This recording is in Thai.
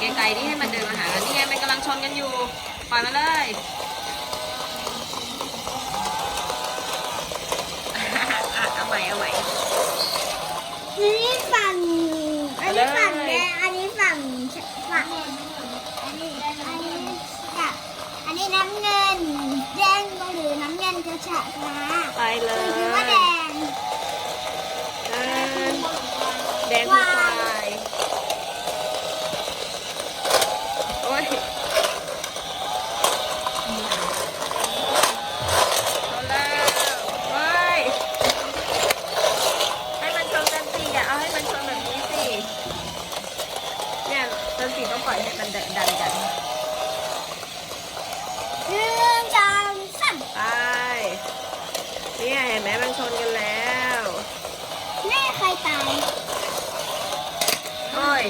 ไกลๆนี่ให้มันเดินมาหากันนี่ไงมันกำลังชนกันอยู่ ปล่อยมาเลยเอาใหม่เอาใหม่อันนี้ฝั่งอันนี้ฝั่งแดงอันนี้ฝั่งฝั่งอันนี้อันนี้กับอันนี้น้ำเงินแดงหรือน้ำเงินจะฉะนะไปเลยคือว่าแดงแดงแดง จันสีต้องปล่อยให้มันดันดันกันหนึ่งสองสามไปเนี่ยเห็นไหมมันชนกันแล้วแม่เคยตายโอ้ย